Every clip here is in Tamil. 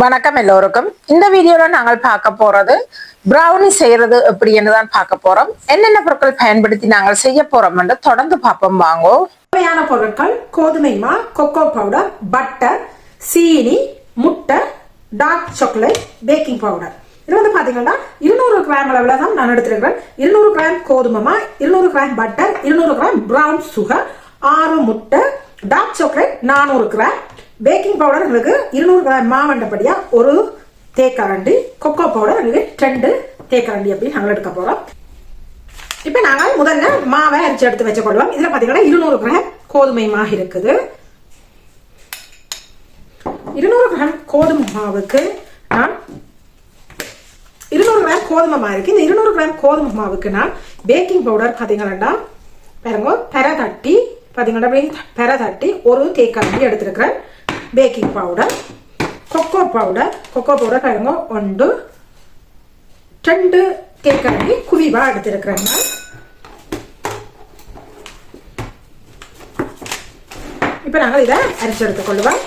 வணக்கம் எல்லோருக்கும். இந்த வீடியோல நாங்கள் பார்க்க போறது பிரவுனி செய்யறது எப்படின்னு தான் பார்க்க போறோம். என்னென்ன பொருட்கள் பயன்படுத்தி நாங்கள் செய்ய போறோம் என்று தொடர்ந்து பார்ப்போம். வாங்கோ. தேவையான பொருட்கள் கோதுமை மா கொக்கோ பவுடர் பட்டர் சீனி முட்டை டார்க் சாக்லேட் பேக்கிங் பவுடர் இது வந்து பாத்தீங்கன்னா இருநூறு கிராம் அளவுல தான் நான் எடுத்திருக்கிறேன். இருநூறு கிராம் கோதுமை மா இருநூறு கிராம் பட்டர் இருநூறு கிராம் பிரவுன் சுகர் ஆறு முட்டை டார்க் சாக்லேட் நானூறு கிராம் பேக்கிங் பவுடர் எங்களுக்கு இருநூறு கிராம் மாவண்டப்படியாக ஒரு தேக்கரண்டி கொக்கோ பவுடர் எங்களுக்கு ரெண்டு தேக்கரண்டி அப்படின்னு நாங்கள் எடுக்க போகிறோம் இப்போ நாங்கள் முதல்ல மாவை அரிச்சு எடுத்து வச்சுக்கொள்வோம். இதில் பார்த்தீங்கன்னா இருநூறு கிராம் கோதுமை மாவு இருக்குது. இருநூறு கிராம் கோதுமை மாவுக்கு நான் இருநூறு கிராம் கோதுமை மாவு இருக்கு. இந்த இருநூறு கிராம் கோதுமை மாவுக்கு நான் பேக்கிங் பவுடர் பார்த்தீங்கன்னா பாருங்க பெற தட்டி பார்த்தீங்கன்னா பெற தட்டி ஒரு தேக்கரண்டி எடுத்துருக்கிறேன். Baking powder cocoa powder cocoa powder பாருங்க ஒன்று ரெண்டு தேக்கரண்டி குவிவா எடுத்துருக்குறேங்க. இப்போ நாங்கள் இதை அரைச்சி எடுத்துக்கொள்ளுவோம்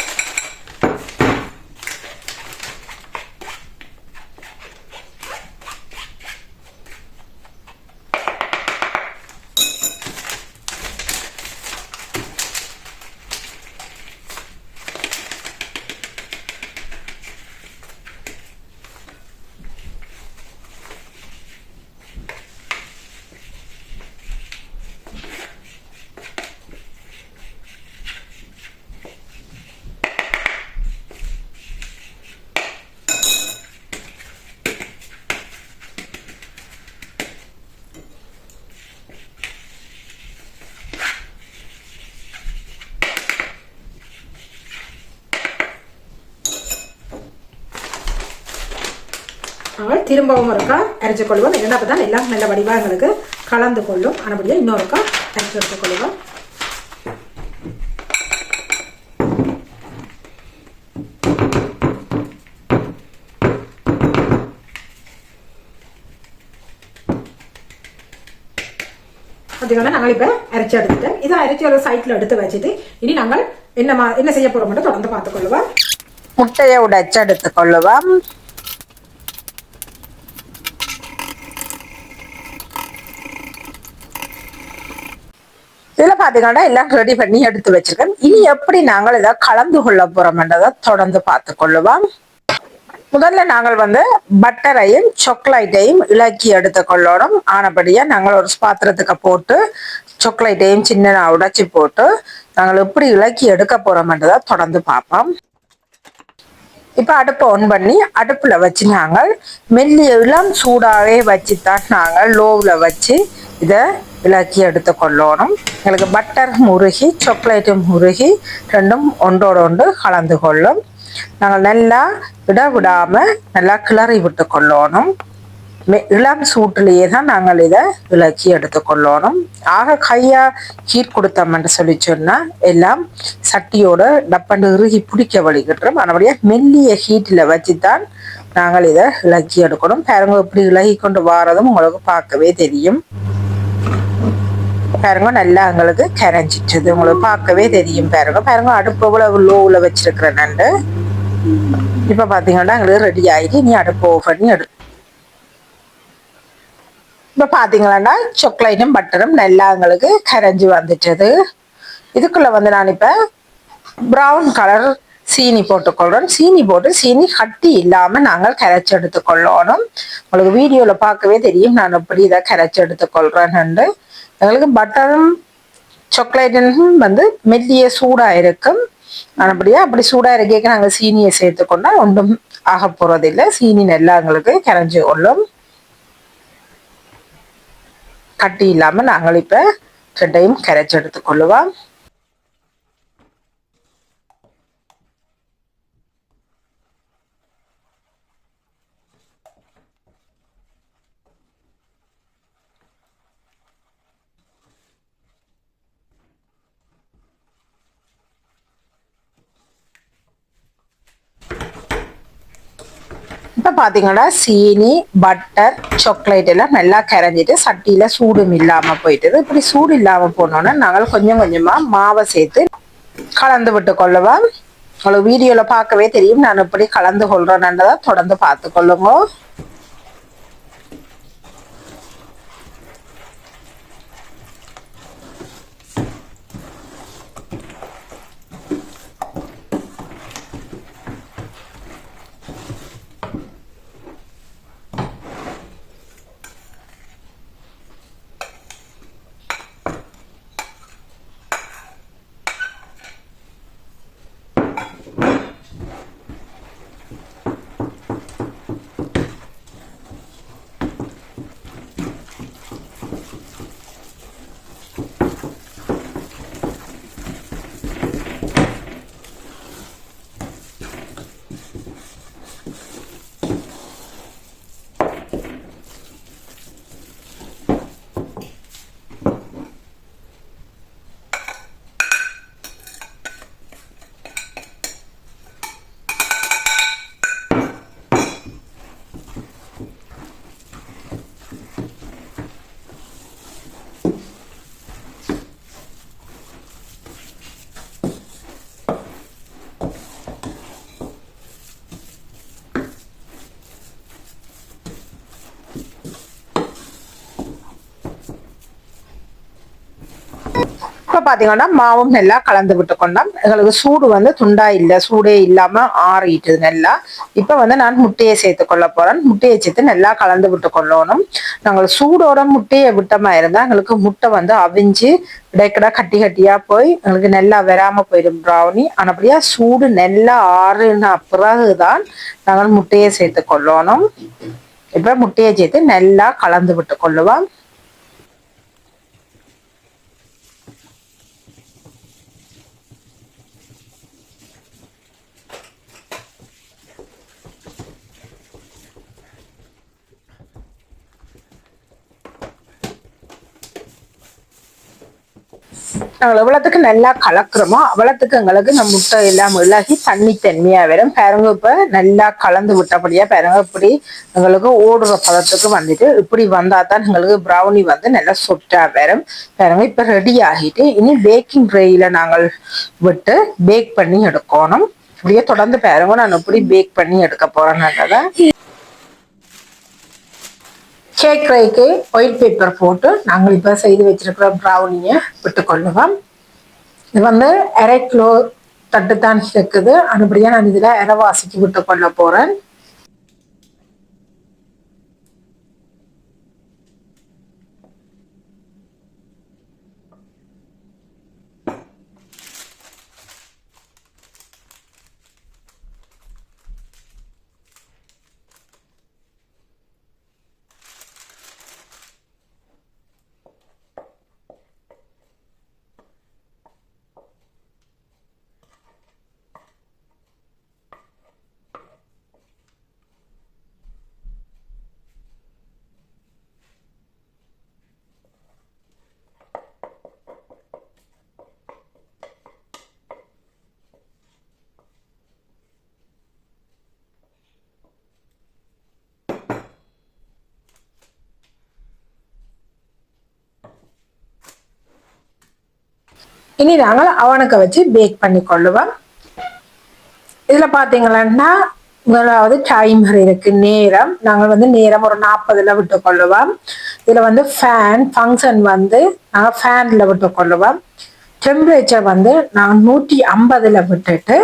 நாங்கள் திரும்பவும் ஒருக்கா அரைச்சு கொள்வோம் என்ன தான் எல்லாம் நல்ல வடிவாக எங்களுக்கு கலந்து கொள்ளும். ஆனபடியாக இன்னொருக்கா அரைச்சு எடுத்துக் கொள்வோம் பார்த்தீங்கன்னா நாங்கள் இப்போ அரைச்சி எடுத்துட்டேன் இதை அரைச்சி ஒரு சைட்டில் எடுத்து வச்சுட்டு இனி நாங்கள் என்ன மா என்ன செய்ய போகிறோம் மட்டும் தொடர்ந்து பார்த்துக்கொள்வோம் முட்டையை உடைச்சு எடுத்துக்கொள்ளுவோம் இதுல பாத்தீங்கன்னா எல்லாம் ரெடி பண்ணி எடுத்து வச்சிருக்கேன். இனி எப்படி நாங்கள் இதை கலந்து கொள்ள போறோம்ன்றதை தொடர்ந்து பார்த்து கொள்ளுவோம். முதல்ல நாங்கள் வந்து பட்டரையும் சாக்லேட்டையும் இலக்கி எடுத்து கொள்ளணும். ஆனபடியா நாங்கள் ஒரு பாத்திரத்துக்கு போட்டு சாக்லேட்டையும் சின்ன உடைச்சி போட்டு நாங்கள் எப்படி இலக்கி எடுக்க போறோம்ன்றதை தொடர்ந்து பார்ப்போம். இப்ப அடுப்பை ஆன் பண்ணி அடுப்புல வச்சு நாங்கள் மெல்லிய இளம் வச்சு வச்சுதான் நாங்கள் லோவில் வச்சு இதை இலக்கி எடுத்துக்கொள்ளணும் எங்களுக்கு பட்டர் முருகி சாக்லேட்டும் முருகி ரெண்டும் ஒன்றோட ஒன்று கலந்து கொள்ளும். நாங்கள் நல்லா விட விடாமல் நல்லா கிளறி விட்டு கொள்ளணும். இளம் சூட்டிலேயே தான் நாங்கள் இதை விளக்கி எடுத்துக்கொள்ளணும் ஆக கையா ஹீட் கொடுத்தோம்னு சொல்லி சொன்னால் எல்லாம் சட்டியோட டப்பண்டு இறுகி பிடிக்க வலிக்கிட்டுரும் மறுபடியும் மெல்லிய ஹீட்டில் வச்சு தான் நாங்கள் இதை இலக்கி எடுக்கணும். பாருங்க இப்படி இலகி கொண்டு வாரதும் உங்களுக்கு பார்க்கவே தெரியும். பாருங்க நல்லா எங்களுக்கு கரைஞ்சிட்டது. உங்களுக்கு பார்க்கவே தெரியும் பாருங்க. பாருங்க அடுப்பு இவ்வளவு லோவில் வச்சிருக்கிறேன் நான் இப்போ பார்த்தீங்கன்னா எங்களுக்கு ரெடி ஆகிட்டு நீ அடுப்பு ஓஃப் பண்ணி எடு இப்போ பார்த்தீங்கன்னா சாக்லேட்டும் பட்டரும் நல்லா எங்களுக்கு கரைஞ்சி வந்துட்டது. இதுக்குள்ள வந்து நான் இப்போ ப்ரௌன் கலர் சீனி போட்டுக்கொள்றோம். சீனி போட்டு சீனி கட்டி இல்லாமல் நாங்கள் கரைச்சி எடுத்துக்கொள்ளணும். உங்களுக்கு வீடியோவில் பார்க்கவே தெரியும். நான் எப்படி இதை கரைச்சி எடுத்துக்கொள்றேன்னு எங்களுக்கு பட்டரும் சாக்லேட்டும் வந்து மெல்லிய சூடாக இருக்கும். நல்லபடியாக அப்படி சூடாக இருக்க நாங்கள் சீனியை சேர்த்துக்கொண்டா ஒன்றும் ஆக போகிறதில்லை சீனி நல்லா எங்களுக்கு கரைஞ்சி கொள்ளும். கட்டி இல்லாமல் நாங்கள் இப்போ ரெண்டையும் கரைச்சி எடுத்துக்கொள்ளுவோம் இப்போ பார்த்தீங்கன்னா சீனி பட்டர் சாக்லேட் எல்லாம் நல்லா கரைஞ்சிட்டு சட்டியில் சூடும் இல்லாமல் போயிட்டது இப்படி சூடு இல்லாமல் போனோன்னா நாங்கள் கொஞ்சம் கொஞ்சமாக மாவை சேர்த்து கலந்து விட்டு கொள்ளுவோம் உங்களுக்கு வீடியோவில் பார்க்கவே தெரியும் நான் இப்படி கலந்து கொள்றேன்ன்றதை தொடர்ந்து பார்த்துக்கொள்ளுங்க இப்போ பார்த்தீங்கன்னா மாவும் நல்லா கலந்து விட்டு கொண்டோம் எங்களுக்கு சூடு வந்து துண்டா இல்லை சூடே இல்லாமல் ஆறிட்டுது நல்லா இப்போ வந்து நான் முட்டையை சேர்த்து கொள்ள போறேன் முட்டையை சேர்த்து நல்லா கலந்து விட்டு கொள்ளணும் நாங்கள் சூடோட முட்டையை விட்டமா இருந்தால் எங்களுக்கு முட்டை வந்து அவிஞ்சு இடைக்கடா கட்டி கட்டியா போய் எங்களுக்கு நல்லா வராம போயிடும் ப்ரௌனி ஆனப்படியா சூடு நல்லா ஆறுன பிறகுதான் நாங்கள் முட்டையை சேர்த்து கொள்ளணும் இப்போ முட்டையை சேர்த்து நல்லா கலந்து விட்டு கொள்ளுவோம் நாங்கள் எவ்வளோத்துக்கு நல்லா கலக்குறோமோ அவ்வளோத்துக்கு எங்களுக்கு நம்ம முட்டை எல்லாம் இழகி தண்ணி தன்மையாக வரும். பாருங்க இப்போ நல்லா கலந்து விட்டபடியாக பாருங்க இப்படி எங்களுக்கு ஓடுற பதத்துக்கு வந்துட்டு இப்படி வந்தால் தான் எங்களுக்கு ப்ரௌனி வந்து நல்லா சொட்டாக வரும். பாருங்க இப்போ ரெடி ஆகிட்டு இனி பேக்கிங் ட்ரேயில் நாங்கள் விட்டு பேக் பண்ணி எடுக்கணும். இப்படியே தொடர்ந்து பாருங்க நான் இப்படி பேக் பண்ணி எடுக்க போறேன்றதை கேக் ரேக்கு ஒயிட் பேப்பர் போட்டு நாங்கள் இப்போ செய்து வச்சிருக்கிற ப்ரௌனியை விட்டுக்கொள்ளுவோம். இது வந்து அரை கிலோ தட்டு தான் இருக்குது. அப்படியே நான் இதில் அரைவாசிக்கு விட்டுக்கொள்ள போகிறேன் இனி நாங்கள் அவனுக்கு வச்சு பேக் பண்ணி கொள்ளுவோம். இதில் பார்த்தீங்கன்னா முதலாவது டைமர் இருக்கு நேரம். நாங்கள் வந்து நேரம் ஒரு நாற்பதுல விட்டு கொள்ளுவோம். இதில் வந்து ஃபேன் ஃபங்க்ஷன் வந்து நாங்கள் ஃபேனில் விட்டு கொள்ளுவோம். டெம்பரேச்சர் வந்து நாங்கள் நூற்றி ஐம்பதுல விட்டுட்டு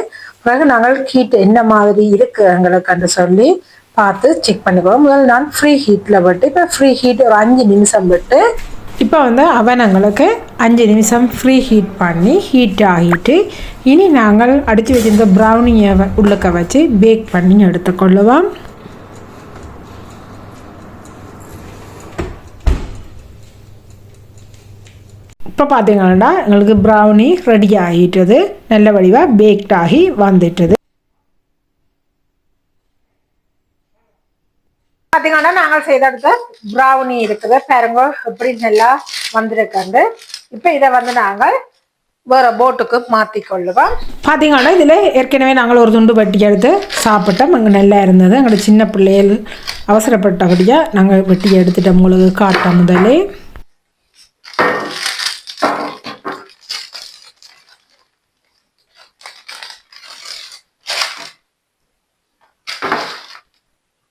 பிறகு நாங்கள் ஹீட் என்ன மாதிரி இருக்கு எங்களுக்குன்னு சொல்லி பார்த்து செக் பண்ணிக்குவோம். முதல்ல நான் ஃப்ரீ ஹீட்டில் விட்டு இப்போ ஃப்ரீ ஹீட் ஒரு அஞ்சு நிமிஷம் விட்டு இப்போ வந்து அவன் எங்களுக்கு அஞ்சு நிமிஷம் ஃப்ரீ ஹீட் பண்ணி ஹீட் ஆகிட்டு இனி நாங்கள் அடித்து வச்சிருந்த ப்ரௌனியை உள்ளக்க வச்சு பேக் பண்ணி எடுத்துக்கொள்ளுவோம். இப்போ பார்த்தீங்கன்னா எங்களுக்கு ப்ரௌனி ரெடி ஆகிட்டது. நல்ல வடிவாக பேக்ட் ஆகி வந்துட்டது. பார்த்தீங்கன்னா நாங்கள் செய்தெடுத்த ப்ரௌனி இருக்குது பாருங்க எப்படி நல்லா வந்திருக்காண்டு இப்போ இதை வந்து நாங்கள் வேற போட்டுக்கு மாற்றி மாற்றிக்கொள்ளுவோம் பார்த்தீங்கன்னா இதில் ஏற்கனவே நாங்கள் ஒரு துண்டு வெட்டி எடுத்து சாப்பிட்டோம். அங்கே நல்லா இருந்தது. எங்களோட சின்ன பிள்ளைகள் அவசரப்பட்டபடியாக நாங்கள் வெட்டி எடுத்துட்டோம். உங்களுக்கு காட்ட முதலே.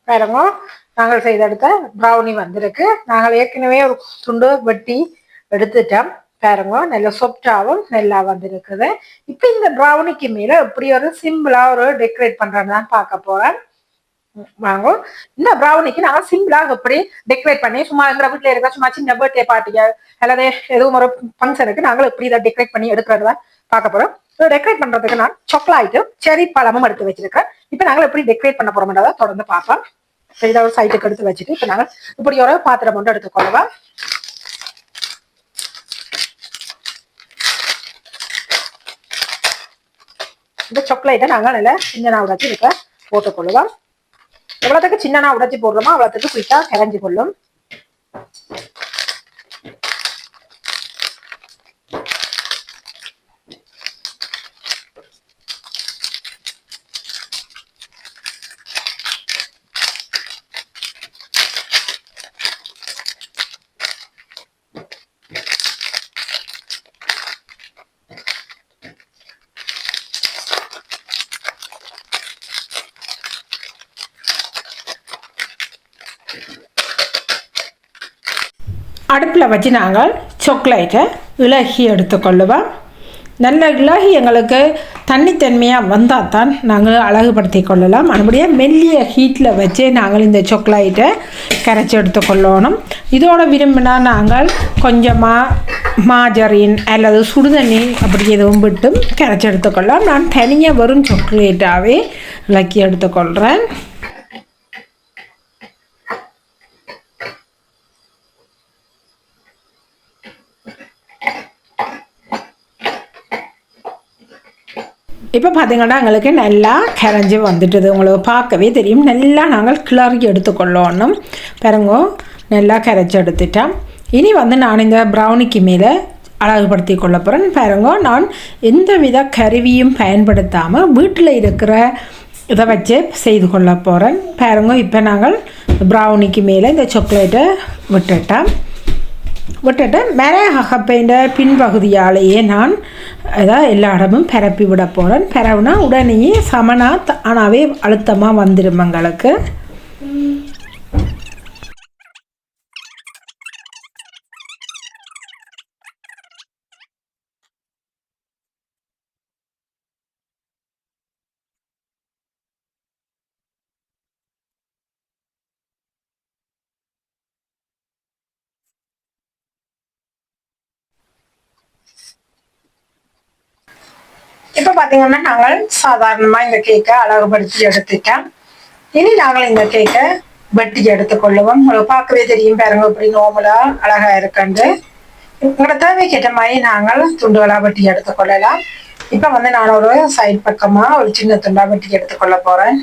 பாருங்க நாங்கள் செய்தெடுத்த ப்ரௌனி வந்திருக்கு. நாங்கள் ஏற்கனவே ஒரு துண்டு வெட்டி எடுத்துட்டோம். பாருங்க நல்ல சொப்டாவும் நல்லா வந்திருக்குது. இப்போ இந்த ப்ரௌனிக்கு மேல இப்படி ஒரு சிம்பிளாக ஒரு டெக்கரேட் பண்றேன்னு தான் பார்க்க போகிறேன் வாங்க. இந்த ப்ரௌனிக்கு நாங்கள் சிம்பிளாக எப்படி டெக்கரேட் பண்ணி சும்மா எங்க வீட்டில் இருக்க சும்மா சின்ன பர்த்டே பார்ட்டிக்கு அல்லது எதுவும் ஒரு ஃபங்க்ஷனுக்கு நாங்கள் எப்படி இதை டெக்கரேட் பண்ணி எடுக்கிறது தான் பார்க்க போறோம். டெக்கரேட் பண்றதுக்கு நான் சாக்லேட்டும் செரி பழமும் எடுத்து வச்சிருக்கேன். இப்போ நாங்கள் எப்படி டெக்கரேட் பண்ண போறோம்ன்றதை தொடர்ந்து பார்ப்போம். இதை ஒரு சைட்டுக்கு எடுத்து வச்சுட்டு இப்போ நாங்கள் இப்படி ஒரு பாத்திரம் மட்டும் எடுத்துக்கொள்ளவா இந்த சாக்லேட்டை நாங்கள் நல்லா சின்ன உடைச்சி இருக்க போட்டுக்கொள்ளுவோம். எவ்வளோத்துக்கு சின்ன உடைச்சி போடுறோமோ அவ்வளோத்துக்கு குயிக்காக கரைஞ்சு கொள்ளும் அடுப்பில் வச்சு நாங்கள் சாக்லேட்டை இலகி எடுத்துக்கொள்ளுவோம் நல்ல இலகி எங்களுக்கு தண்ணித்தன்மையாக வந்தால் தான் நாங்கள் அழகுபடுத்தி கொள்ளலாம். மறுபடியும் மெல்லிய ஹீட்டில் வச்சு நாங்கள் இந்த சாக்லேட்டை கரைச்சி எடுத்துக்கொள்ளணும் இதோட விரும்பினா நாங்கள் கொஞ்சமாக மாஜரின் அல்லது சுடுதண்ணி அப்படி எதுவும் விட்டும் கரைச்சி எடுத்துக்கொள்ளலாம் நான் தனியாக வெறும் சாக்லேட்டாகவே இலக்கி எடுத்துக்கொள்கிறேன் இப்போ பார்த்தீங்கன்னா எங்களுக்கு நல்லா கரைஞ்சி வந்துட்டது உங்களுக்கு பார்க்கவே தெரியும் நல்லா நாங்கள் கிளறி எடுத்துக்கொள்ளணும் பிறங்கோ நல்லா கரைச்சி எடுத்துட்டோம் இனி வந்து நான் இந்த ப்ரௌனிக்கு மேலே அழகுபடுத்தி கொள்ள போகிறேன் பாருங்க நான் எந்த வித கருவியும் பயன்படுத்தாமல் வீட்டில் இருக்கிற இதை வச்சு செய்து கொள்ள போகிறேன் பாருங்க இப்போ நாங்கள் ப்ரௌனிக்கு மேலே இந்த சாக்லேட்டை விட்டுட்டோம் விட்டுட்டு மெரகப்பைண்ட பின்பகுதியாலேயே நான் இதாக எல்லா இடமும் பரப்பி விட போகிறேன் பரவுனா உடனே சமனா ஆனாவே அழுத்தமாக வந்துடும் எங்களுக்கு. இப்போ பார்த்தீங்கன்னா நாங்கள் சாதாரணமாக இந்த கேக்கை அழகுபடுத்தி எடுத்துட்டோம். இனி நாங்கள் இந்த கேக்கை வெட்டி எடுத்துக்கொள்ளுவோம். உங்களுக்கு பார்க்கவே தெரியும் பாருங்க இப்படி நோமலா அழகா இருக்கண்டு உங்களோட தேவைக்கேற்ற மாதிரி நாங்கள் துண்டுகளாக வெட்டி எடுத்துக்கொள்ளலாம். இப்போ வந்து நான் ஒரு சைட் பக்கமாக ஒரு சின்ன துண்டா வெட்டி எடுத்துக்கொள்ள போகிறேன்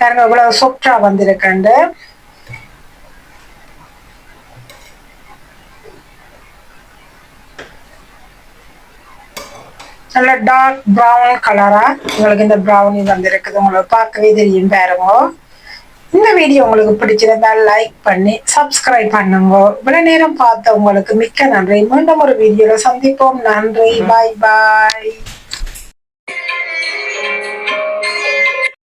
பாருங்க இவ்வளவு சொப்டா வந்திருக்கண்டு நல்ல டார்க் ப்ரௌன் கலரா உங்களுக்கு இந்த ப்ரௌனி வந்திருக்குது உங்களுக்கு பார்க்கவே தெரியும் பாருங்க இந்த வீடியோ உங்களுக்கு பிடிச்சிருந்தா லைக் பண்ணி சப்ஸ்கிரைப் பண்ணுங்க இவ்வளவு நேரம் பார்த்த உங்களுக்கு மிக்க நன்றி மீண்டும் ஒரு வீடியோல சந்திப்போம் நன்றி பாய் பாய்